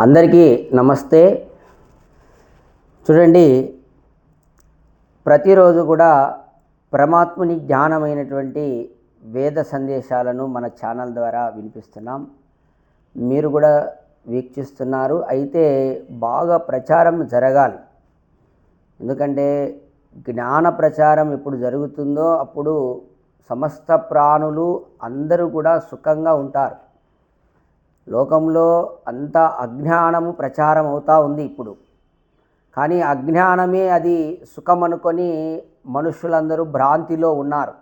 అందరికీ నమస్తే. చూడండి ప్రతిరోజు కూడా పరమాత్ముని జ్ఞానమైనటువంటి వేద సందేశాలను మన ఛానల్ ద్వారా వినిపిస్తున్నాం. మీరు కూడా వీక్షిస్తున్నారు. అయితే బాగా ప్రచారం జరగాలి. ఎందుకంటే జ్ఞాన ప్రచారం ఎప్పుడు జరుగుతుందో అప్పుడు సమస్త ప్రాణులు అందరూ కూడా సుఖంగా ఉంటారు. లోకంలో అంత అజ్ఞానము ప్రచారం అవుతూ ఉంది ఇప్పుడు. కానీ అజ్ఞానమే అది సుఖం అనుకొని మనుషులందరూ భ్రాంతిలో ఉన్నారు.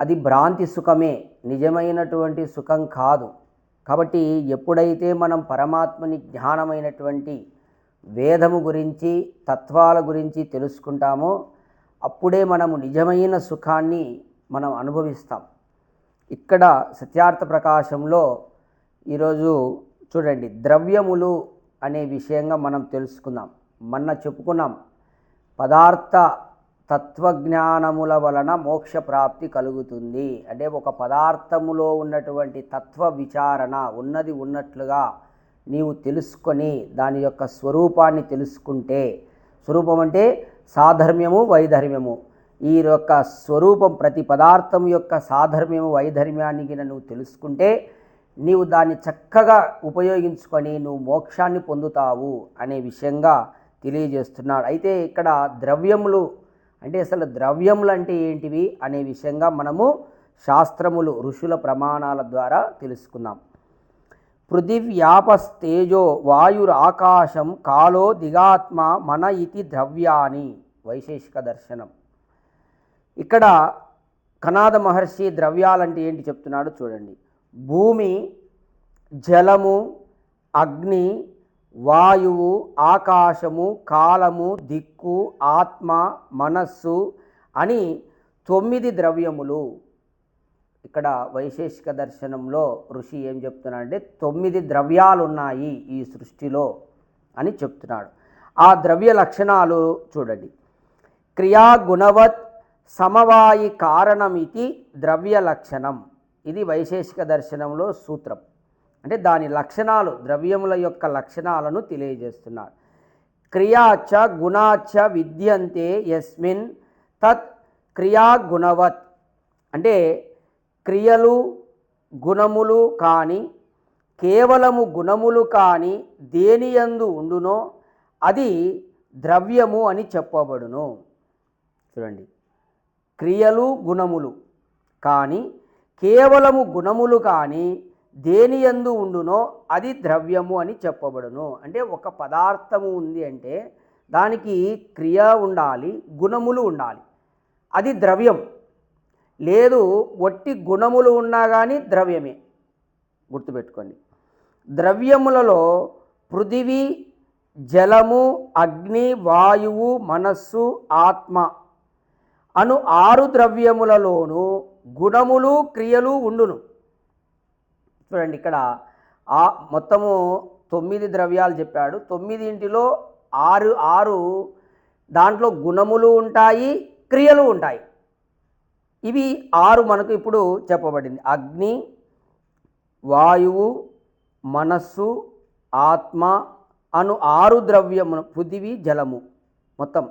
అది భ్రాంతి సుఖమే నిజమైనటువంటి సుఖం కాదు. కాబట్టి ఎప్పుడైతే మనం పరమాత్మని జ్ఞానమైనటువంటి వేదము గురించి తత్వాల గురించి తెలుసుకుంటామో అప్పుడే మనము నిజమైన సుఖాన్ని మనం అనుభవిస్తాం. ఇక్కడ సత్యార్థ ప్రకాశంలో ఈరోజు చూడండి ద్రవ్యములు అనే విషయంగా మనం తెలుసుకుందాం. మొన్న చెప్పుకున్నాం పదార్థ తత్వజ్ఞానముల వలన మోక్ష ప్రాప్తి కలుగుతుంది. అంటే ఒక పదార్థములో ఉన్నటువంటి తత్వ విచారణ ఉన్నది ఉన్నట్లుగా నీవు తెలుసుకొని దాని యొక్క స్వరూపాన్ని తెలుసుకుంటే స్వరూపం అంటే సాధర్మ్యము వైధర్మ్యము. ఈ యొక్క స్వరూపం ప్రతి పదార్థం యొక్క సాధర్మ్యము వైధర్మ్యానికి నన్ను నువ్వు తెలుసుకుంటే నీవు దాన్ని చక్కగా ఉపయోగించుకొని నువ్వు మోక్షాన్ని పొందుతావు అనే విషయంగా తెలియజేస్తున్నాడు. అయితే ఇక్కడ ద్రవ్యములు అంటే అసలు ద్రవ్యములు అంటే ఏంటివి అనే విషయంగా మనము శాస్త్రములు ఋషుల ప్రమాణాల ద్వారా తెలుసుకుందాం. పృథివ్యాపస్తేజో వాయురాకాశం కాలో దిగాత్మ మన ఇతి ద్రవ్యాని. వైశేషిక దర్శనం. ఇక్కడ కనాద మహర్షి ద్రవ్యాలంటే ఏంటి చెప్తున్నాడు చూడండి. భూమి జలము అగ్ని వాయువు ఆకాశము కాలము దిక్కు ఆత్మ మనస్సు అని తొమ్మిది ద్రవ్యములు. ఇక్కడ వైశేషిక దర్శనంలో ఋషి ఏం చెప్తున్నాడంటే తొమ్మిది ద్రవ్యాలు ఉన్నాయి ఈ సృష్టిలో అని చెప్తున్నాడు. ఆ ద్రవ్య లక్షణాలు చూడండి. క్రియా గుణవత్ సమవాయి కారణమితి ద్రవ్య లక్షణం. ఇది వైశేషిక దర్శనంలో సూత్రం. అంటే దాని లక్షణాలు ద్రవ్యముల యొక్క లక్షణాలను తెలియజేస్తున్నాడు. క్రియాచ గుణాచ విద్యంతే యస్మిన్ తత్ క్రియా గుణవత్. అంటే క్రియలు గుణములు కాని కేవలము గుణములు కాని దేనియందు ఉండునో అది ద్రవ్యము అని చెప్పబడును. చూడండి. క్రియలు గుణములు కానీ కేవలము గుణములు కానీ దేనియందు ఉండునో అది ద్రవ్యము అని చెప్పబడును. అంటే ఒక పదార్థము ఉంది అంటే దానికి క్రియ ఉండాలి గుణములు ఉండాలి. అది ద్రవ్యం. లేదు ఒట్టి గుణములు ఉన్నా కానీ ద్రవ్యమే. గుర్తుపెట్టుకోండి. ద్రవ్యములలో పృథివీ జలము అగ్ని వాయువు మనస్సు ఆత్మ అను ఆరు ద్రవ్యములలోనూ గుణములు క్రియలు ఉండును. చూడండి ఇక్కడ ఆ మొత్తము తొమ్మిది ద్రవ్యాలు చెప్పాడు. తొమ్మిదింటిలో ఆరు ఆరు దాంట్లో గుణములు ఉంటాయి క్రియలు ఉంటాయి. ఇవి ఆరు మనకు ఇప్పుడు చెప్పబడింది. అగ్ని వాయువు మనస్సు ఆత్మ అను ఆరు ద్రవ్యములు పృథివి జలము మొత్తం.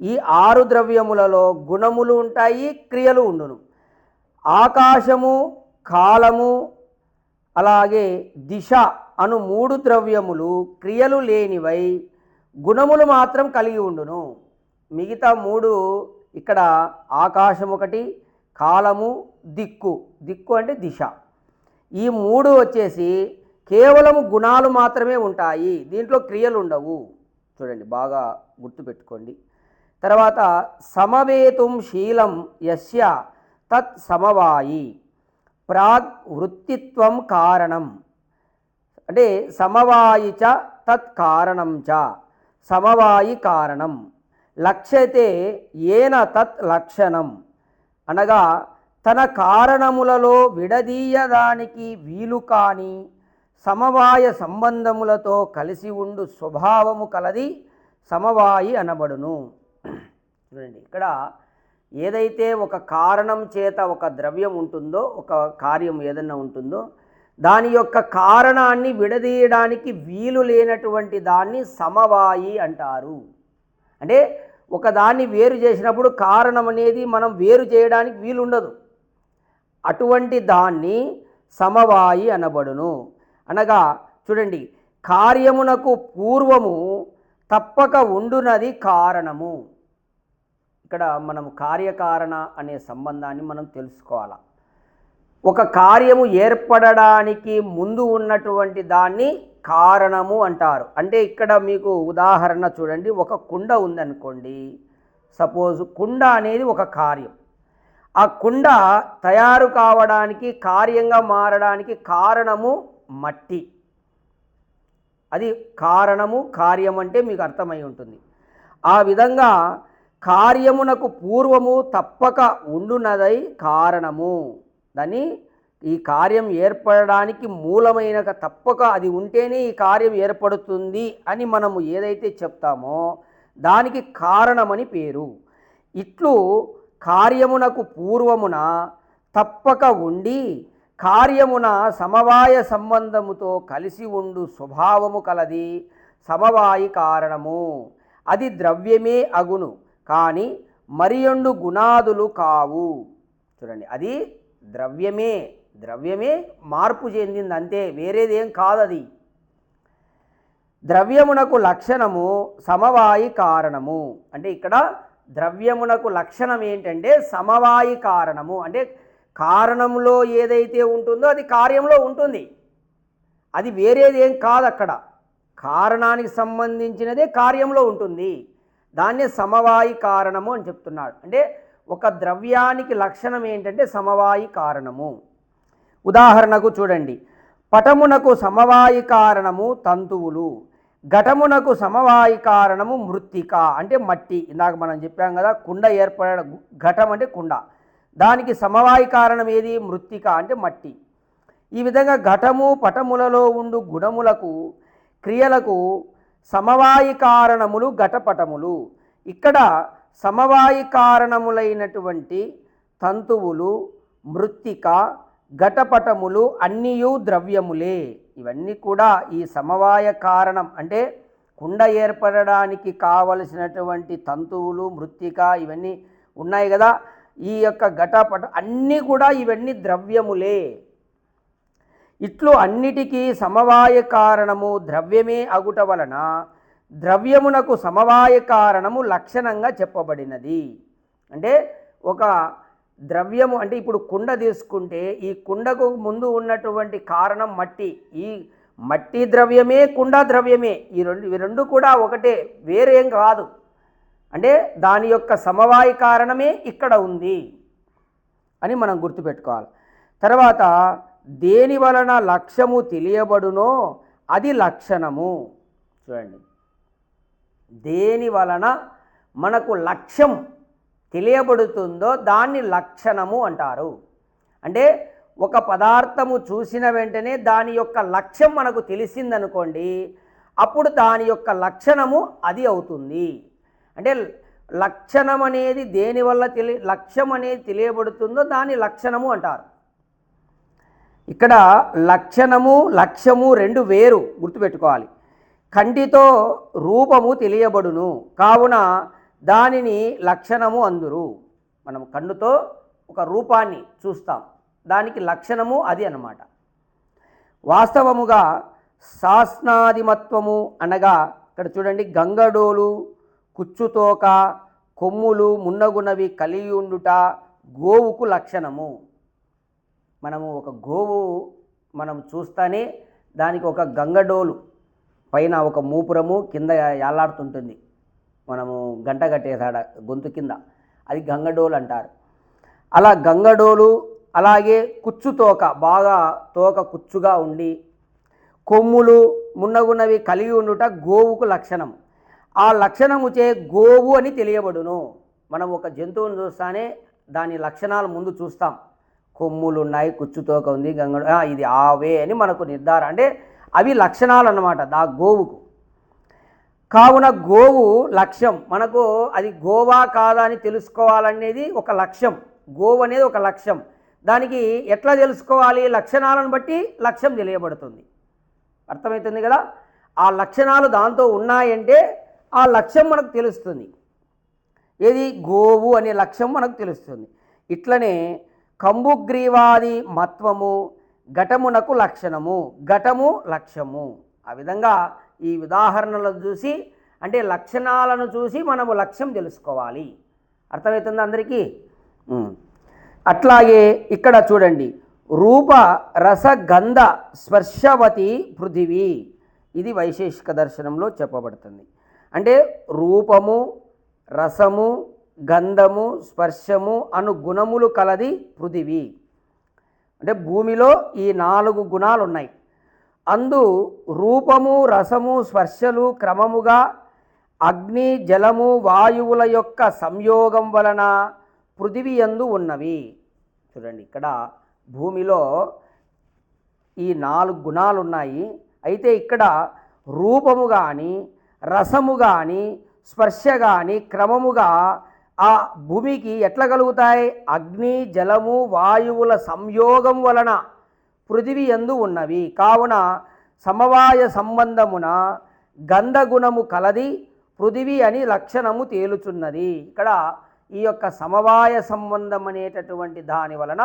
ఈ ఆరు ద్రవ్యములలో గుణములు ఉంటాయి క్రియలు ఉండును. ఆకాశము కాలము అలాగే దిశ అను మూడు ద్రవ్యములు క్రియలు లేనివై గుణములు మాత్రం కలిగి ఉండును. మిగతా మూడు ఇక్కడ ఆకాశం ఒకటి కాలము దిక్కు. దిక్కు అంటే దిశ. ఈ మూడు వచ్చేసి కేవలం గుణాలు మాత్రమే ఉంటాయి. దీంట్లో క్రియలు ఉండవు. చూడండి బాగా గుర్తుపెట్టుకోండి. తర్వాత సమవేతుం శీలం యస్య తత్ సమవాయి. ప్రాగ్ వృత్తిత్వం కారణం. అంటే సమవాయి చ తత్ కారణం చ. సమవాయి కారణం. లక్ష్యతే ఏన తత్ లక్షణం. అనగా తన కారణములలో విడదీయదానికి వీలు కాని సమవాయ సంబంధములతో కలిసి ఉండు స్వభావము కలది సమవాయి అనబడును. చూడండి ఇక్కడ ఏదైతే ఒక కారణం చేత ఒక ద్రవ్యం ఉంటుందో ఒక కార్యం ఏదన్నా ఉంటుందో దాని యొక్క కారణాన్ని విడదీయడానికి వీలు లేనటువంటి దాన్ని సమవాయి అంటారు. అంటే ఒకదాన్ని వేరు చేసినప్పుడు కారణం అనేది మనం వేరు చేయడానికి వీలుండదు. అటువంటి దాన్ని సమవాయి అనబడును. అనగా చూడండి కార్యమునకు పూర్వము తప్పక ఉండునది కారణము. ఇక్కడ మనం కార్యకారణ అనే సంబంధాన్ని మనం తెలుసుకోవాలి. ఒక కార్యము ఏర్పడడానికి ముందు ఉన్నటువంటి దాన్ని కారణము అంటారు. అంటే ఇక్కడ మీకు ఉదాహరణ చూడండి. ఒక కుండ ఉందనుకోండి. సపోజ్ కుండ అనేది ఒక కార్యం. ఆ కుండ తయారు కావడానికి కార్యంగా మారడానికి కారణము మట్టి. అది కారణము కార్యం అంటే మీకు అర్థమై ఉంటుంది. ఆ విధంగా కార్యమునకు పూర్వము తప్పక ఉండునదై కారణము. దాన్ని ఈ కార్యం ఏర్పడడానికి మూలమైన తప్పక అది ఉంటేనే ఈ కార్యం ఏర్పడుతుంది అని మనము ఏదైతే చెప్తామో దానికి కారణమని పేరు. ఇట్లు కార్యమునకు పూర్వమున తప్పక ఉండి కార్యమున సమవాయ సంబంధముతో కలిసి ఉండు స్వభావము కలది సమవాయి కారణము. అది ద్రవ్యమే అగును కానీ మరియొండు గుణాదులు కావు. చూడండి అది ద్రవ్యమే. ద్రవ్యమే మార్పు చెందింది అంతే వేరేదేం కాదది. ద్రవ్యమునకు లక్షణము సమవాయి కారణము. అంటే ఇక్కడ ద్రవ్యమునకు లక్షణం ఏంటంటే సమవాయి కారణము. అంటే కారణంలో ఏదైతే ఉంటుందో అది కార్యంలో ఉంటుంది. అది వేరేది ఏం కాదు అక్కడ కారణానికి సంబంధించినదే కార్యంలో ఉంటుంది. దాన్నే సమవాయి కారణము అని చెప్తున్నాడు. అంటే ఒక ద్రవ్యానికి లక్షణం ఏంటంటే సమవాయి కారణము. ఉదాహరణకు చూడండి. పటమునకు సమవాయి కారణము తంతువులు. ఘటమునకు సమవాయి కారణము మృత్తిక అంటే మట్టి. ఇందాక మనం చెప్పాం కదా కుండ ఏర్పడ ఘటం అంటే కుండ. దానికి సమవాయి కారణం ఏది? మృత్తిక అంటే మట్టి. ఈ విధంగా ఘటము పటములలో ఉండు గుణములకు క్రియలకు సమవాయి కారణములు ఘటపటములు. ఇక్కడ సమవాయి కారణములైనటువంటి తంతువులు మృత్తిక ఘటపటములు అన్నీయు ద్రవ్యములే. ఇవన్నీ కూడా ఈ సమవాయ కారణం. అంటే కుండ ఏర్పడడానికి కావలసినటువంటి తంతువులు మృత్తిక ఇవన్నీ ఉన్నాయి కదా. ఈ యొక్క ఘటపట అన్నీ కూడా ఇవన్నీ ద్రవ్యములే. ఇట్లు అన్నిటికీ సమవాయ కారణము ద్రవ్యమే అగుట వలన ద్రవ్యమునకు సమవాయ కారణము లక్షణంగా చెప్పబడినది. అంటే ఒక ద్రవ్యము అంటే ఇప్పుడు కుండ తీసుకుంటే ఈ కుండకు ముందు ఉన్నటువంటి కారణం మట్టి. ఈ మట్టి ద్రవ్యమే కుండ ద్రవ్యమే. ఈ రెండు ఇవి రెండు కూడా ఒకటే వేరేం కాదు. అంటే దాని యొక్క సమవాయ కారణమే ఇక్కడ ఉంది అని మనం గుర్తుపెట్టుకోవాలి. తర్వాత దేని వలన లక్ష్యము తెలియబడునో అది లక్షణము. చూడండి. దేని వలన మనకు లక్ష్యం తెలియబడుతుందో దాన్ని లక్షణము అంటారు. అంటే ఒక పదార్థము చూసిన వెంటనే దాని యొక్క లక్ష్యం మనకు తెలిసిందనుకోండి అప్పుడు దాని యొక్క లక్షణము అది అవుతుంది. అంటే లక్షణం అనేది దేని వల్ల తెలి లక్ష్యం అనేది తెలియబడుతుందో దాన్ని లక్షణము అంటారు. ఇక్కడ లక్షణము లక్ష్యము రెండు వేరు గుర్తుపెట్టుకోవాలి. కంటితో రూపము తెలియబడును. కావున దానిని లక్షణము అందురు. మనం కన్నుతో ఒక రూపాన్ని చూస్తాం. దానికి లక్షణము అది అన్నమాట. వాస్తవముగా శాస్నాదిమత్వము అనగా ఇక్కడ చూడండి గంగడోలు కుచ్చుతోక కొమ్ములు మున్నగునవి కలిగి ఉండుట గోవుకు లక్షణము. మనము ఒక గోవు మనం చూస్తానే దానికి ఒక గంగడోలు పైన ఒక మూపురము కింద యాలాడుతుంటుంది. మనము గంట కట్టేసాడ గొంతు కింద. అది గంగడోలు అంటారు. అలా గంగడోలు అలాగే కుచ్చు తోక బాగా తోక కుచ్చుగా ఉండి కొమ్ములు మున్నగున్నవి కలిగి ఉండుట గోవుకు లక్షణం. ఆ లక్షణము చే గోవు అని తెలియబడును. మనం ఒక జంతువుని చూస్తానే దాని లక్షణాలు ముందు చూస్తాం. కొమ్ములు ఉన్నాయి కుచ్చుతోక ఉంది గంగ ఇది ఆవే అని మనకు నిర్ధారణ అంటే అవి లక్షణాలు అన్నమాట దా గోవుకు. కావున గోవు లక్ష్యం. మనకు అది గోవా కాదా అని తెలుసుకోవాలనేది ఒక లక్ష్యం. గోవు అనేది ఒక లక్ష్యం. దానికి ఎట్లా తెలుసుకోవాలి? లక్షణాలను బట్టి లక్ష్యం తెలియబడుతుంది. అర్థమవుతుంది కదా? ఆ లక్షణాలు దాంతో ఉన్నాయంటే ఆ లక్ష్యం మనకు తెలుస్తుంది. ఏది? గోవు అనే లక్ష్యం మనకు తెలుస్తుంది. ఇట్లనే కంబుగ్రీవాది మత్వము ఘటమునకు లక్షణము. ఘటము లక్ష్యము. ఆ విధంగా ఈ ఉదాహరణలను చూసి అంటే లక్షణాలను చూసి మనము లక్ష్యం తెలుసుకోవాలి. అర్థమవుతుంది అందరికీ? అట్లాగే ఇక్కడ చూడండి. రూప రస గంధ స్పర్శవతి పృథివీ. ఇది వైశేషిక దర్శనంలో చెప్పబడుతుంది. అంటే రూపము రసము గంధము స్పర్శము అను గుణములు కలది పృథివీ. అంటే భూమిలో ఈ నాలుగు గుణాలు ఉన్నాయి అందు రూపము రసము స్పర్శలు క్రమముగా అగ్ని జలము వాయువుల యొక్క సంయోగం వలన పృథివీ యందు ఉన్నవి. చూడండి ఇక్కడ భూమిలో ఈ నాలుగు గుణాలు ఉన్నాయి. అయితే ఇక్కడ రూపము కానీ రసము కానీ స్పర్శ కానీ క్రమముగా ఆ భూమికి ఎట్లా కలుగుతాయి? అగ్ని జలము వాయువుల సంయోగం వలన పృథివీ ఎందు ఉన్నవి. కావున సమవాయ సంబంధమున గంధగుణము కలది పృథివీ అని లక్షణము తేలుచున్నది. ఇక్కడ ఈ యొక్క సమవాయ సంబంధం అనేటటువంటి దాని వలన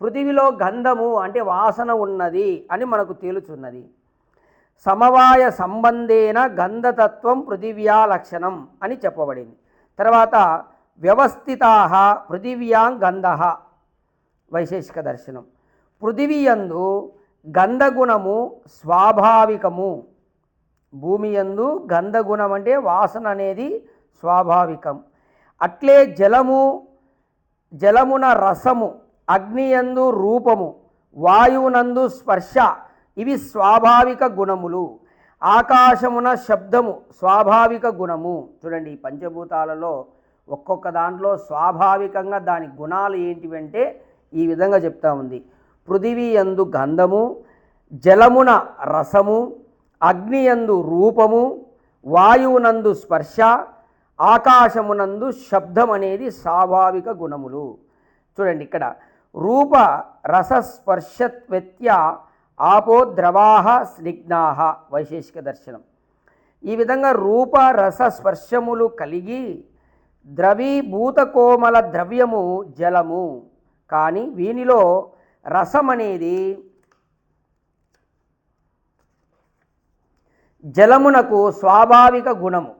పృథివిలో గంధము అంటే వాసన ఉన్నది అని మనకు తేలుచున్నది. సమవాయ సంబంధేన గంధతత్వం పృథివ్యా లక్షణం అని చెప్పబడింది. తర్వాత వ్యవస్థితా పృథివ్యాం గంధ. వైశేషిక దర్శనం. పృథివీయందు గంధగుణము స్వాభావికము. భూమి యందు గంధగుణం అంటే వాసన అనేది స్వాభావికం. అట్లే జలము జలమున రసము అగ్నియందు రూపము వాయువునందు స్పర్శ ఇవి స్వాభావిక గుణములు. ఆకాశమున శబ్దము స్వాభావిక గుణము. చూడండి ఈ పంచభూతాలలో ఒక్కొక్క దాంట్లో స్వాభావికంగా దాని గుణాలు ఏంటివంటే ఈ విధంగా చెప్తా ఉంది. పృథివీయందు గంధము జలమున రసము అగ్నియందు రూపము వాయువునందు స్పర్శ ఆకాశమునందు శబ్దం అనేది స్వాభావిక గుణములు. చూడండి ఇక్కడ రూప రసస్పర్శత్వత్య ఆపో ద్రవాహ స్నిగ్ధాహ వైశేషిక దర్శనం. ఈ విధంగా రూప రస స్పర్శములు కలిగి ద్రవీభూత కోమల ద్రవ్యము జలము. కానీ వీనిలో రసం అనేది జలమునకు స్వాభావిక గుణము.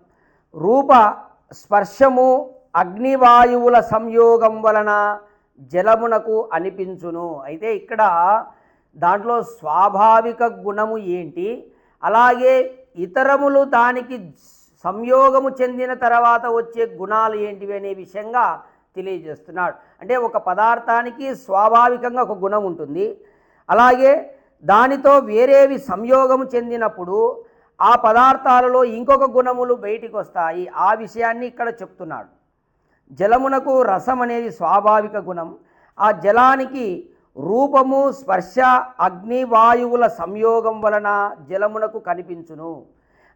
రూప స్పర్శము అగ్నివాయువుల సంయోగం వలన జలమునకు అనిపించును. అయితే ఇక్కడ దాంట్లో స్వాభావిక గుణము ఏంటి? అలాగే ఇతరములు దానికి సంయోగము చెందిన తర్వాత వచ్చే గుణాలు ఏంటివి అనే విషయంగా తెలియజేస్తున్నాడు. అంటే ఒక పదార్థానికి స్వాభావికంగా ఒక గుణం ఉంటుంది. అలాగే దానితో వేరేవి సంయోగము చెందినప్పుడు ఆ పదార్థాలలో ఇంకొక గుణములు బయటికి వస్తాయి ఆ విషయాన్ని ఇక్కడ చెప్తున్నాడు. జలమునకు రసం అనేది స్వాభావిక గుణం. ఆ జలానికి రూపము స్పర్శ అగ్ని వాయువుల సంయోగం వలన జలమునకు కనిపించును.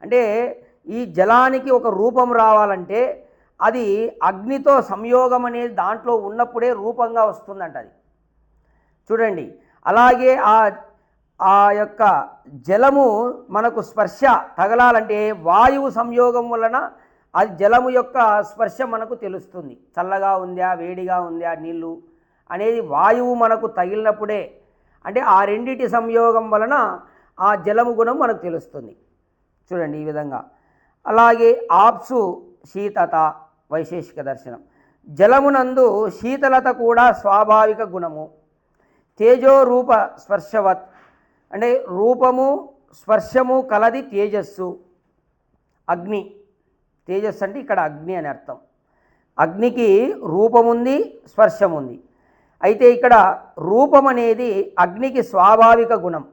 అంటే ఈ జలానికి ఒక రూపం రావాలంటే అది అగ్నితో సంయోగం అనేది దాంట్లో ఉన్నప్పుడే రూపంగా వస్తుందంట అది. చూడండి అలాగే ఆ ఆ యొక్క జలము మనకు స్పర్శ తగలాలంటే వాయువు సంయోగం వలన అది జలము యొక్క స్పర్శ మనకు తెలుస్తుంది. చల్లగా ఉందా వేడిగా ఉందా నీళ్ళు అనేది వాయువు మనకు తగిలినప్పుడే. అంటే ఆ రెండిటి సంయోగం వలన ఆ జలము గుణం మనకు తెలుస్తుంది. చూడండి ఈ విధంగా. అలాగే ఆప్సు శీతత వైశేషిక దర్శనం. జలమునందు శీతలత కూడా స్వాభావిక గుణము. తేజోరూప స్పర్శవత్. అంటే రూపము స్పర్శము కలది తేజస్సు. అగ్ని. తేజస్సు అంటే ఇక్కడ అగ్ని అని అర్థం. అగ్నికి రూపముంది స్పర్శముంది. అయితే ఇక్కడ రూపం అనేది అగ్నికి స్వాభావిక గుణం.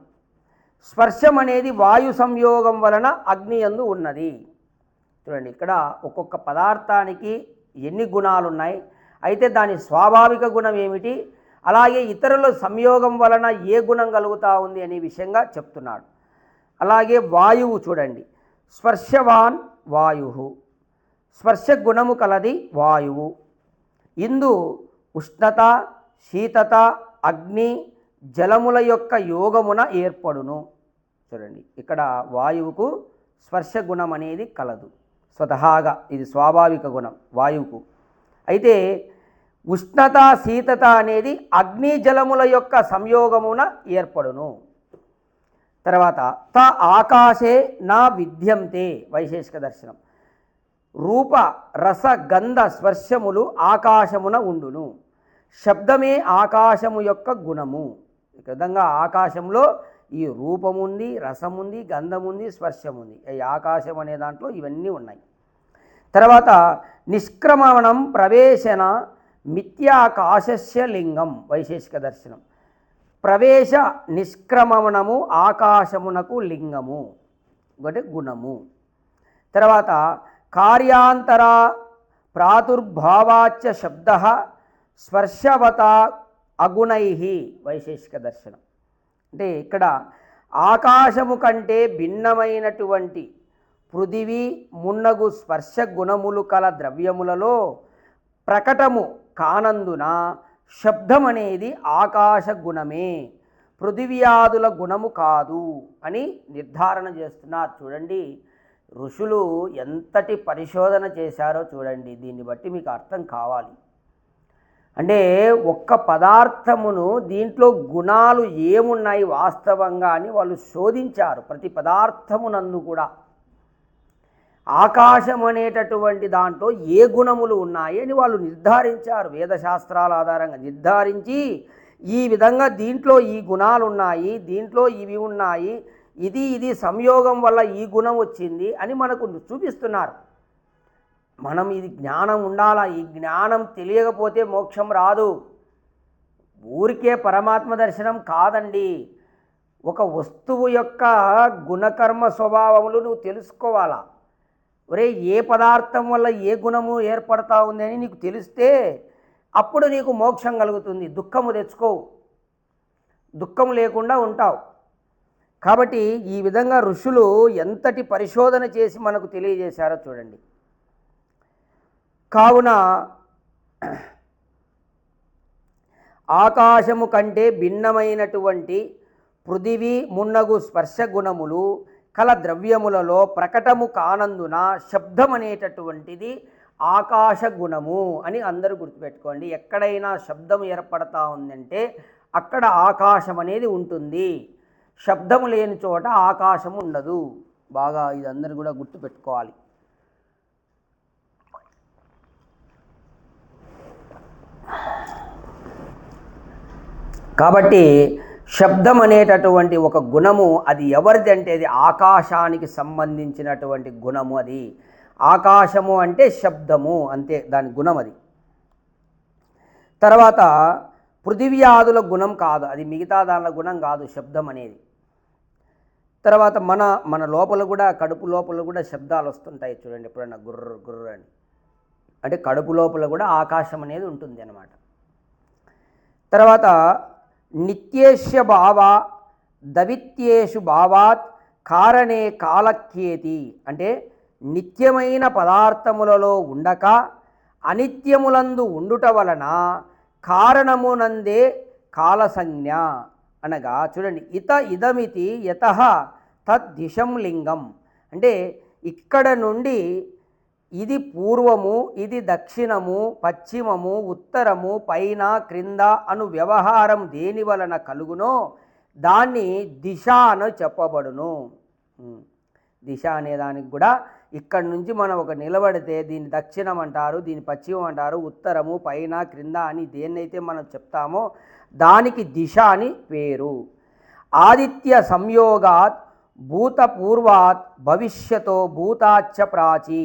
స్పర్శం అనేది వాయు సంయోగం వలన అగ్ని యందు ఉన్నది. చూడండి ఇక్కడ ఒక్కొక్క పదార్థానికి ఎన్ని గుణాలు ఉన్నాయి అయితే దాని స్వాభావిక గుణం ఏమిటి? అలాగే ఇతరుల సంయోగం వలన ఏ గుణం కలుగుతూ ఉంది అనే విషయంగా చెప్తున్నాడు. అలాగే వాయువు చూడండి స్పర్శవాన్ వాయు స్పర్శ గుణము కలది వాయువు. ఇందు ఉష్ణత శీతత అగ్ని జలముల యొక్క యోగమున ఏర్పడును. చూడండి ఇక్కడ వాయువుకు స్పర్శ గుణం అనేది కలదు. స్వతహాగా ఇది స్వాభావిక గుణం వాయువుకు. అయితే ఉష్ణత శీతత అనేది అగ్ని జలముల యొక్క సంయోగమున ఏర్పడును. తర్వాత త ఆకాశే నా విద్యంతే వైశేషిక దర్శనం. రూప రస గంధ స్పర్శములు ఆకాశమున ఉండును. శబ్దమే ఆకాశము యొక్క గుణము. ఈ విధంగా ఆకాశంలో ఈ రూపముంది రసముంది గంధముంది స్పర్శముంది. ఈ ఆకాశం అనే దాంట్లో ఇవన్నీ ఉన్నాయి. తర్వాత నిష్క్రమణం ప్రవేశన మిథ్యాకాశస్య లింగం వైశేషిక దర్శనం. ప్రవేశ నిష్క్రమణము ఆకాశమునకు లింగము ఒకటి గుణము. తర్వాత కార్యాంతర ప్రాదుర్భావాచ శబ్ద స్పర్శవత అగుణై వైశేషిక దర్శనం. అంటే ఇక్కడ ఆకాశము కంటే భిన్నమైనటువంటి పృథివీ మున్నగు స్పర్శ గుణములు కల ద్రవ్యములలో ప్రకటము కానందున శబ్దం అనేది ఆకాశ గుణమే. పృథివ్యాదుల గుణము కాదు అని నిర్ధారణ చేస్తున్నారు. చూడండి ఋషులు ఎంతటి పరిశోధన చేశారో చూడండి. దీన్ని బట్టి మీకు అర్థం కావాలి. అంటే ఒక్క పదార్థమును దీంట్లో గుణాలు ఏమున్నాయి వాస్తవంగా అని వాళ్ళు శోధించారు ప్రతి పదార్థమునందు కూడా. ఆకాశం అనేటటువంటి దాంట్లో ఏ గుణములు ఉన్నాయి అని వాళ్ళు నిర్ధారించారు వేదశాస్త్రాల ఆధారంగా. నిర్ధారించి ఈ విధంగా దీంట్లో ఈ గుణాలు ఉన్నాయి దీంట్లో ఇవి ఉన్నాయి ఇది ఇది సంయోగం వల్ల ఈ గుణం వచ్చింది అని మనకు చూపిస్తున్నారు. మనం ఇది జ్ఞానం ఉండాలా? ఈ జ్ఞానం తెలియకపోతే మోక్షం రాదు. ఊరికే పరమాత్మ దర్శనం కాదండి. ఒక వస్తువు యొక్క గుణకర్మ స్వభావములు నువ్వు తెలుసుకోవాలా? ఒరే ఏ పదార్థం వల్ల ఏ గుణము ఏర్పడతా ఉంది అని నీకు తెలిస్తే అప్పుడు నీకు మోక్షం కలుగుతుంది. దుఃఖము తెచ్చుకోవు దుఃఖము లేకుండా ఉంటావు. కాబట్టి ఈ విధంగా ఋషులు ఎంతటి పరిశోధన చేసి మనకు తెలియజేశారో చూడండి. కావున ఆకాశము కంటే భిన్నమైనటువంటి పృథివీ మున్నగు స్పర్శ గుణములు కల ద్రవ్యములలో ప్రకటము కానందున శబ్దం అనేటటువంటిది ఆకాశ గుణము అని అందరూ గుర్తుపెట్టుకోండి. ఎక్కడైనా శబ్దం ఏర్పడతా ఉందంటే అక్కడ ఆకాశం అనేది ఉంటుంది. శబ్దము లేని చోట ఆకాశం ఉండదు. బాగా ఇది అందరూ కూడా గుర్తుపెట్టుకోవాలి. కాబట్టి శబ్దం అనేటటువంటి ఒక గుణము అది ఎవరిది అంటే అది ఆకాశానికి సంబంధించినటువంటి గుణము అది. ఆకాశము అంటే శబ్దము అంతే దాని గుణం అది. తర్వాత పృథివ్యాధుల గుణం కాదు అది మిగతా దానిల గుణం కాదు శబ్దం అనేది. తర్వాత మన మన లోపల కూడా కడుపు లోపల కూడా శబ్దాలు వస్తుంటాయి చూడండి ఎప్పుడన్నా గుర్ర గుర్ర అని. అంటే కడుపు లోపల కూడా ఆకాశం అనేది ఉంటుంది అన్నమాట తర్వాత నిత్యేష్య భావ దవిత్యేషు భావాత్ కారణే కాలక్యేతి. అంటే నిత్యమైన పదార్థములలో ఉండక అనిత్యములందు ఉండుట వలన కారణమునందే కాలసంజ్ఞ. అనగా చూడండి ఇత ఇదమితి యత తద్దిశం లింగం. అంటే ఇక్కడ నుండి ఇది పూర్వము ఇది దక్షిణము పశ్చిమము ఉత్తరము పైన క్రింద అను వ్యవహారం దేని వలన కలుగునో దాన్ని దిశ అని చెప్పబడును. దిశ అనే దానికి కూడా ఇక్కడ నుంచి మనం ఒక నిలబడితే దీన్ని దక్షిణం అంటారు దీన్ని పశ్చిమం అంటారు ఉత్తరము పైన క్రింద అని దేన్నైతే మనం చెప్తామో దానికి దిశ అని పేరు. ఆదిత్య సంయోగాత్ భూతపూర్వాత్ భవిష్యతో భూతాచ్చ ప్రాచీ.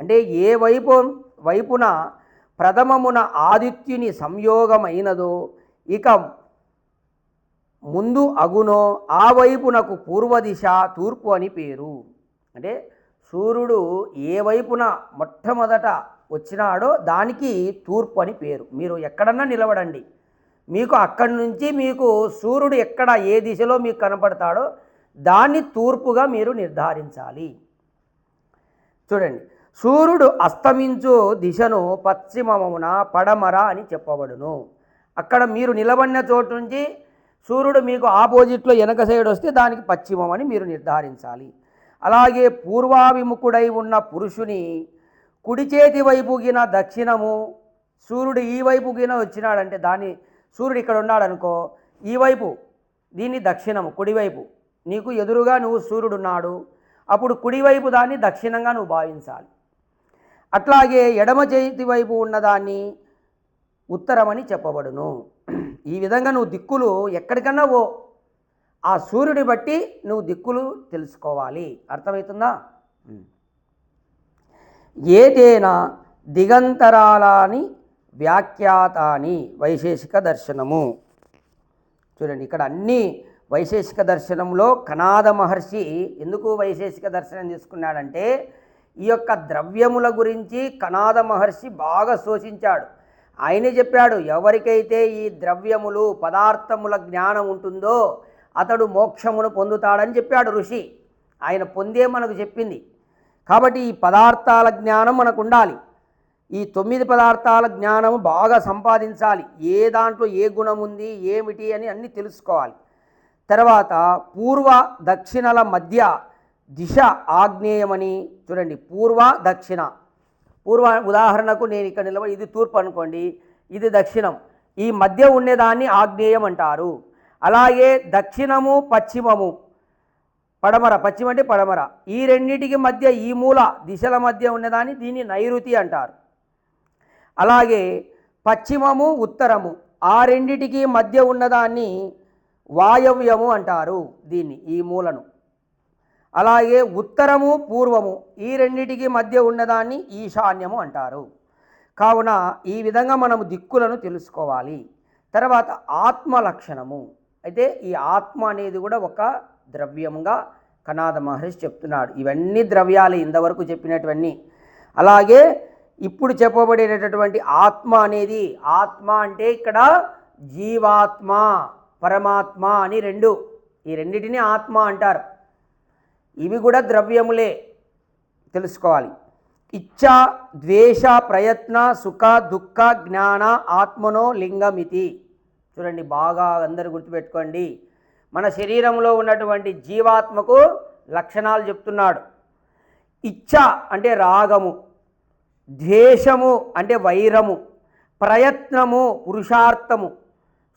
అంటే ఏ వైపు వైపున ప్రథమమున ఆదిత్యుని సంయోగమైనదో ఇక ముందు అగునో ఆ వైపునకు పూర్వ దిశ తూర్పు అని పేరు. అంటే సూర్యుడు ఏ వైపున మొట్టమొదట వచ్చినాడో దానికి తూర్పు అని పేరు. మీరు ఎక్కడన్నా నిలబడండి. మీకు అక్కడి నుంచి మీకు సూర్యుడు ఎక్కడ ఏ దిశలో మీకు కనపడతాడో దాన్ని తూర్పుగా మీరు నిర్ధారించాలి. చూడండి. సూర్యుడు అస్తమించు దిశను పశ్చిమమున పడమర అని చెప్పబడును. అక్కడ మీరు నిలబడిన చోటు నుంచి సూర్యుడు మీకు ఆపోజిట్లో వెనక సైడ్ వస్తే దానికి పశ్చిమం అని మీరు నిర్ధారించాలి. అలాగే పూర్వాభిముఖుడై ఉన్న పురుషుని కుడి చేతి వైపుగిన దక్షిణము సూర్యుడు ఈ వైపుగిన వచ్చినాడంటే దాన్ని సూర్యుడు ఇక్కడ ఉన్నాడనుకో ఈ వైపు దీన్ని దక్షిణము కుడివైపు నీకు ఎదురుగా నువ్వు సూర్యుడున్నాడు అప్పుడు కుడివైపు దాన్ని దక్షిణంగా నువ్వు భావించాలి. అట్లాగే ఎడమ చేతి వైపు ఉన్నదాన్ని ఉత్తరమని చెప్పబడును. ఈ విధంగా నువ్వు దిక్కులు ఎక్కడికన్నా ఓ ఆ సూర్యుడి బట్టి నువ్వు దిక్కులు తెలుసుకోవాలి. అర్థమవుతుందా? ఏదైనా దిగంతరాలని వ్యాఖ్యాతాని వైశేషిక దర్శనము. చూడండి ఇక్కడ అన్ని వైశేషిక దర్శనంలో కనాద మహర్షి ఎందుకు వైశేషిక దర్శనం తీసుకున్నాడంటే ఈ యొక్క ద్రవ్యముల గురించి కనాద మహర్షి బాగా శోషించాడు. ఆయనే చెప్పాడు ఎవరికైతే ఈ ద్రవ్యములు పదార్థముల జ్ఞానం ఉంటుందో అతడు మోక్షమును పొందుతాడని చెప్పాడు ఋషి. ఆయన పొందే మనకు చెప్పింది. కాబట్టి ఈ పదార్థాల జ్ఞానం మనకు ఉండాలి ఈ తొమ్మిది పదార్థాల జ్ఞానం బాగా సంపాదించాలి. ఏ దాంట్లో ఏ గుణం ఉంది ఏమిటి అని అన్నీ తెలుసుకోవాలి. తర్వాత పూర్వ దక్షిణల మధ్య దిశ ఆగ్నేయమని చూడండి పూర్వ దక్షిణ. పూర్వ ఉదాహరణకు నేను ఇక్కడ నిలబడి ఇది తూర్పు అనుకోండి ఇది దక్షిణం. ఈ మధ్య ఉండేదాన్ని ఆగ్నేయం అంటారు. అలాగే దక్షిణము పశ్చిమము పడమర పశ్చిమ అంటే పడమర. ఈ రెండింటికి మధ్య ఈ మూల దిశల మధ్య ఉన్నదాన్ని దీన్ని నైరుతి అంటారు. అలాగే పశ్చిమము ఉత్తరము ఆ రెండిటికి మధ్య ఉన్నదాన్ని వాయవ్యము అంటారు దీన్ని ఈ మూలను. అలాగే ఉత్తరము పూర్వము ఈ రెండిటికి మధ్య ఉన్నదాన్ని ఈశాన్యము అంటారు. కావున ఈ విధంగా మనము దిక్కులను తెలుసుకోవాలి. తర్వాత ఆత్మ లక్షణము. అయితే ఈ ఆత్మ అనేది కూడా ఒక ద్రవ్యంగా కనాద మహర్షి చెప్తున్నాడు. ఇవన్నీ ద్రవ్యాలు ఇంతవరకు చెప్పినటువన్నీ అలాగే ఇప్పుడు చెప్పబడినటువంటి ఆత్మ అనేది ఆత్మ అంటే ఇక్కడ జీవాత్మ పరమాత్మ అని రెండు. ఈ రెండిటిని ఆత్మ అంటారు. ఇవి కూడా ద్రవ్యములే. తెలుసుకోవాలి. ఇచ్చ ద్వేష ప్రయత్న సుఖ దుఃఖ జ్ఞాన ఆత్మనో లింగమితి. చూడండి బాగా అందరు గుర్తుపెట్టుకోండి. మన శరీరంలో ఉన్నటువంటి జీవాత్మకు లక్షణాలు చెప్తున్నాడు. ఇచ్చ అంటే రాగము. ద్వేషము అంటే వైరము. ప్రయత్నము పురుషార్థము.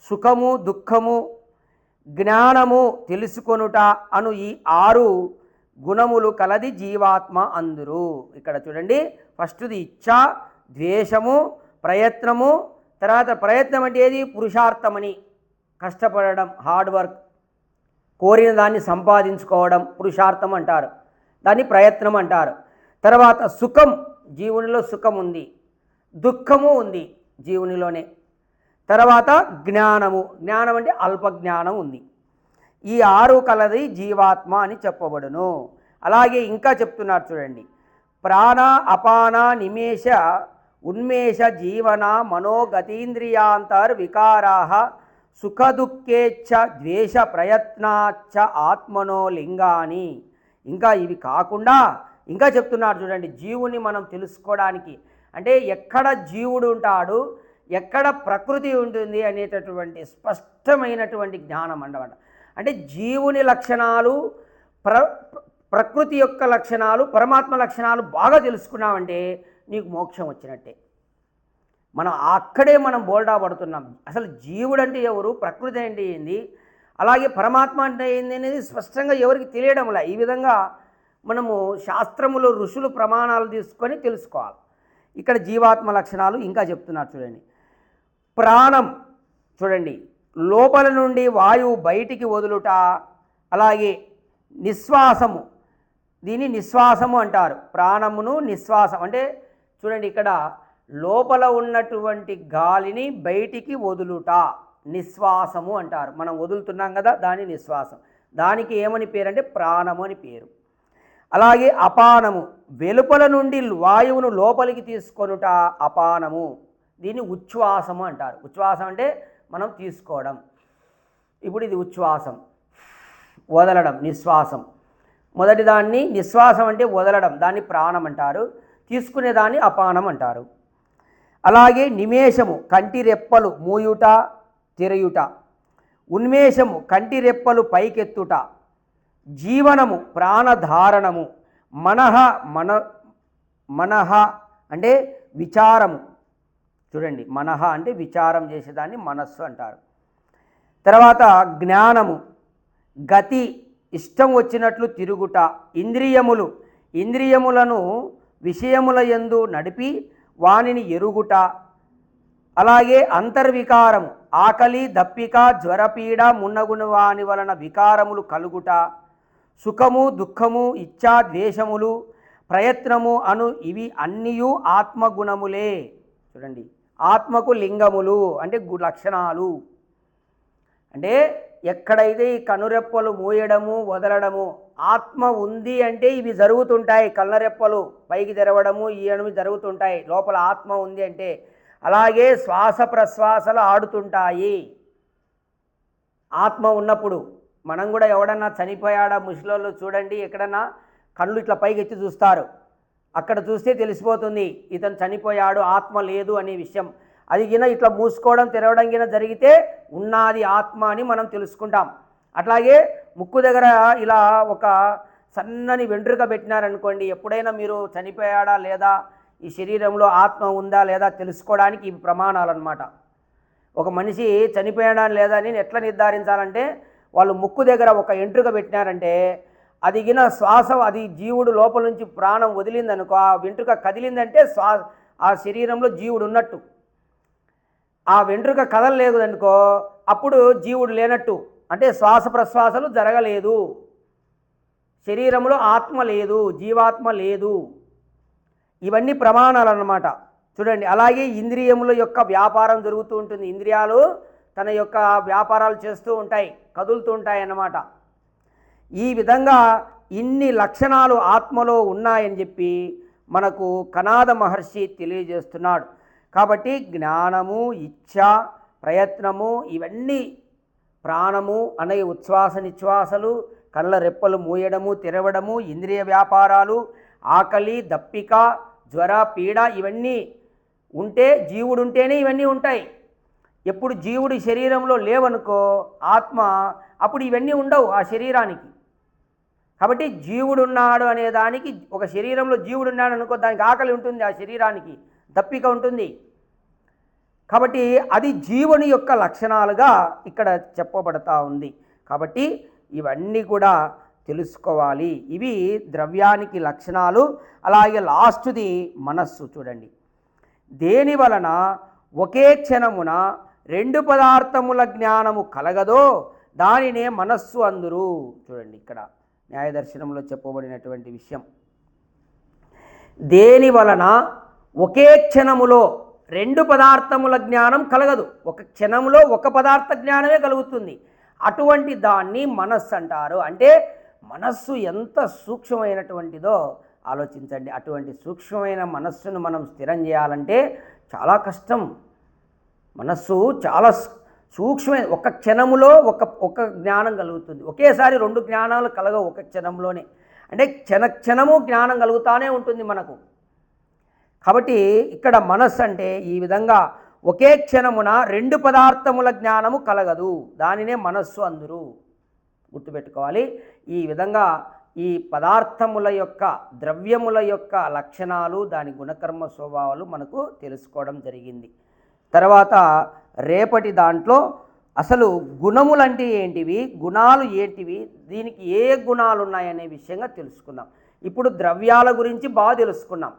సుఖము దుఃఖము జ్ఞానము తెలుసుకొనుట అను ఈ ఆరు గుణములు కలది జీవాత్మ అందురు. ఇక్కడ చూడండి ఫస్ట్ది ఇచ్ఛ ద్వేషము ప్రయత్నము తర్వాత ప్రయత్నం అంటే ఏది? పురుషార్థమని. కష్టపడడం హార్డ్ వర్క్ కోరిన దాన్ని సంపాదించుకోవడం పురుషార్థం అంటారు. దాన్ని ప్రయత్నం అంటారు. తర్వాత సుఖం జీవునిలో సుఖం ఉంది. దుఃఖము ఉంది జీవునిలోనే. తర్వాత జ్ఞానము. జ్ఞానం అంటే అల్ప జ్ఞానం ఉంది. ఈ ఆరు కలది జీవాత్మ అని చెప్పబడును. అలాగే ఇంకా చెప్తున్నారు చూడండి. ప్రాణ అపాన నిమేష ఉన్మేష జీవన మనోగతీంద్రియాంతర్ వికారా సుఖదుఃఖేచ్ఛ ద్వేష ప్రయత్నాచ్చ ఆత్మనో లింగాని. ఇంకా ఇవి కాకుండా ఇంకా చెప్తున్నారు చూడండి. జీవుని మనం తెలుసుకోవడానికి. అంటే ఎక్కడ జీవుడు ఉంటాడు ఎక్కడ ప్రకృతి ఉంటుంది అనేటటువంటి స్పష్టమైనటువంటి జ్ఞానం అన్నమాట. అంటే జీవుని లక్షణాలు ప్ర ప్రకృతి యొక్క లక్షణాలు పరమాత్మ లక్షణాలు బాగా తెలుసుకున్నామంటే నీకు మోక్షం వచ్చినట్టే. మనం అక్కడే మనం బోల్డా పడుతున్నాం. అసలు జీవుడు అంటే ఎవరు? ప్రకృతి అంటే ఏంది? అలాగే పరమాత్మ అంటే ఏంది అనేది స్పష్టంగా ఎవరికి తెలియడంలా? ఈ విధంగా మనము శాస్త్రములు ఋషులు ప్రమాణాలు తీసుకొని తెలుసుకోవాలి. ఇక్కడ జీవాత్మ లక్షణాలు ఇంకా చెప్తున్నారు చూడండి. ప్రాణం చూడండి. లోపల నుండి వాయువు బయటికి వదులుట అలాగే నిశ్వాసము. దీన్ని నిశ్వాసము అంటారు. ప్రాణమును నిశ్వాసం. అంటే చూడండి ఇక్కడ లోపల ఉన్నటువంటి గాలిని బయటికి వదులుట నిశ్వాసము అంటారు. మనం వదులుతున్నాం కదా దాని నిశ్వాసం. దానికి ఏమని పేరు అంటే ప్రాణము అని పేరు. అలాగే అపానము. వెలుపల నుండి వాయువును లోపలికి తీసుకొనుట అపానము. దీన్ని ఉచ్ఛ్వాసము అంటారు. ఉచ్ఛ్వాసం అంటే మనం తీసుకోవడం. ఇప్పుడు ఇది ఉచ్ఛ్వాసం. వదలడం నిశ్వాసం. మొదటి దాన్ని నిశ్వాసం అంటే వదలడం దాన్ని ప్రాణం అంటారు. తీసుకునేదాన్ని అపానం అంటారు. అలాగే నిమేషము కంటి రెప్పలు మూయుట తెరయుట. ఉన్మేషము కంటి రెప్పలు పైకెత్తుట. జీవనము ప్రాణధారణము. మనహ మన మనహ అంటే విచారము. చూడండి మనహ అంటే విచారం చేసేదాన్ని మనస్సు అంటారు. తర్వాత జ్ఞానము గతి ఇష్టం వచ్చినట్లు తిరుగుట ఇంద్రియములు ఇంద్రియములను విషయముల యందు నడిపి వానిని ఎరుగుట అలాగే అంతర్వికారము ఆకలి దప్పిక జ్వరపీడ మున్నగున వాని వలన వికారములు కలుగుట సుఖము దుఃఖము ఇచ్ఛా ద్వేషములు ప్రయత్నము అను ఇవి అన్నీ ఆత్మగుణములే. చూడండి. ఆత్మకు లింగములు అంటే లక్షణాలు. అంటే ఎక్కడైతే ఈ కనురెప్పలు మూయడము వదలడము ఆత్మ ఉంది అంటే ఇవి జరుగుతుంటాయి. కళ్ళరెప్పలు పైకి తెరవడము ఈ జరుగుతుంటాయి. లోపల ఆత్మ ఉంది అంటే అలాగే శ్వాస ప్రశ్వాసలు ఆడుతుంటాయి. ఆత్మ ఉన్నప్పుడు మనం కూడా ఎవడన్నా చనిపోయాడా ముసలోళ్ళు చూడండి ఎక్కడన్నా కళ్ళు ఇట్లా పైకి ఎత్తి చూస్తారు. అక్కడ చూస్తే తెలిసిపోతుంది ఇతను చనిపోయాడు ఆత్మ లేదు అనే విషయం. అది గిన ఇట్లా మూసుకోవడం తెరవడం గిన జరిగితే ఉన్నది ఆత్మ అని మనం తెలుసుకుంటాం. అట్లాగే ముక్కు దగ్గర ఇలా ఒక సన్నని వెంట్రుక పెట్టినారనుకోండి ఎప్పుడైనా మీరు చనిపోయాడా లేదా ఈ శరీరంలో ఆత్మ ఉందా లేదా తెలుసుకోవడానికి ఇవి ప్రమాణాలు అన్నమాట ఒక మనిషి చనిపోయాడా లేదా అని ఎట్లా నిర్ధారించాలంటే వాళ్ళు ముక్కు దగ్గర ఒక ఎంట్రుక పెట్టినారంటే అదిగిన శ్వాసం శ్వాస అది జీవుడు లోపల నుంచి ప్రాణం వదిలిందనుకో ఆ వెంట్రుక కదిలిందంటే శ్వా ఆ శరీరంలో జీవుడు ఉన్నట్టు. ఆ వెంట్రుక కదలలేదు అనుకో అప్పుడు జీవుడు లేనట్టు. అంటే శ్వాస ప్రశ్వాసలు జరగలేదు. శరీరంలో ఆత్మ లేదు జీవాత్మ లేదు. ఇవన్నీ ప్రమాణాలు అన్నమాట చూడండి అలాగే ఇంద్రియముల యొక్క వ్యాపారం జరుగుతూ ఉంటుంది. ఇంద్రియాలు తన యొక్క వ్యాపారాలు చేస్తూ ఉంటాయి కదులుతూ ఉంటాయి అన్నమాట ఈ విధంగా ఇన్ని లక్షణాలు ఆత్మలో ఉన్నాయని చెప్పి మనకు కనాద మహర్షి తెలియజేస్తున్నాడు. కాబట్టి జ్ఞానము ఇచ్ఛ ప్రయత్నము ఇవన్నీ ప్రాణము అనే ఉచ్ఛ్వాస నిశ్వాసలు కళ్ళ రెప్పలు మూయడము తెరవడము ఇంద్రియ వ్యాపారాలు ఆకలి దప్పిక జ్వర పీడ ఇవన్నీ ఉంటే జీవుడు ఉంటేనే ఇవన్నీ ఉంటాయి. ఎప్పుడు జీవుడి శరీరంలో లేవనుకో ఆత్మ అప్పుడు ఇవన్నీ ఉండవు ఆ శరీరానికి. కాబట్టి జీవుడున్నాడు అనే దానికి ఒక శరీరంలో జీవుడు ఉన్నాడు అనుకో దానికి ఆకలి ఉంటుంది ఆ శరీరానికి దప్పిక ఉంటుంది. కాబట్టి అది జీవుని యొక్క లక్షణాలుగా ఇక్కడ చెప్పబడతా ఉంది. కాబట్టి ఇవన్నీ కూడా తెలుసుకోవాలి. ఇవి ద్రవ్యానికి లక్షణాలు అలాగే లాస్ట్ది మనస్సు చూడండి. దేని వలన ఒకే క్షణమున రెండు పదార్థముల జ్ఞానము కలగదో దానినే మనస్సు అందురు. చూడండి ఇక్కడ. న్యాయదర్శనంలో చెప్పబడినటువంటి విషయం. దేని వలన ఒకే క్షణములో రెండు పదార్థముల జ్ఞానం కలగదు? ఒక క్షణంలో ఒక పదార్థ జ్ఞానమే కలుగుతుంది. అటువంటి దాన్ని మనస్సు అంటారు. అంటే మనస్సు ఎంత సూక్ష్మమైనటువంటిదో ఆలోచించండి. అటువంటి సూక్ష్మమైన మనస్సును మనం స్థిరం చేయాలంటే చాలా కష్టం. మనస్సు చాలా సూక్ష్మమైన ఒక క్షణములో ఒక ఒక జ్ఞానం కలుగుతుంది. ఒకేసారి రెండు జ్ఞానాలు కలగవు ఒక క్షణంలోనే. అంటే క్షణ క్షణము జ్ఞానం కలుగుతానే ఉంటుంది మనకు. కాబట్టి ఇక్కడ మనస్సు అంటే ఈ విధంగా ఒకే క్షణమున రెండు పదార్థముల జ్ఞానము కలగదు. దానినే మనస్సు అందరు. గుర్తుపెట్టుకోవాలి. ఈ విధంగా ఈ పదార్థముల యొక్క ద్రవ్యముల యొక్క లక్షణాలు దాని గుణకర్మ స్వభావాలు మనకు తెలుసుకోవడం జరిగింది. తర్వాత రేపటి దాంట్లో అసలు గుణములంటే ఏంటివి? గుణాలు ఏంటివి? దీనికి ఏ గుణాలు ఉన్నాయనే విషయంగా తెలుసుకుందాం. ఇప్పుడు ద్రవ్యాల గురించి బాగా తెలుసుకున్నాం.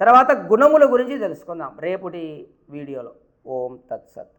తర్వాత గుణముల గురించి తెలుసుకుందాం రేపటి వీడియోలో. ఓం తత్సత్.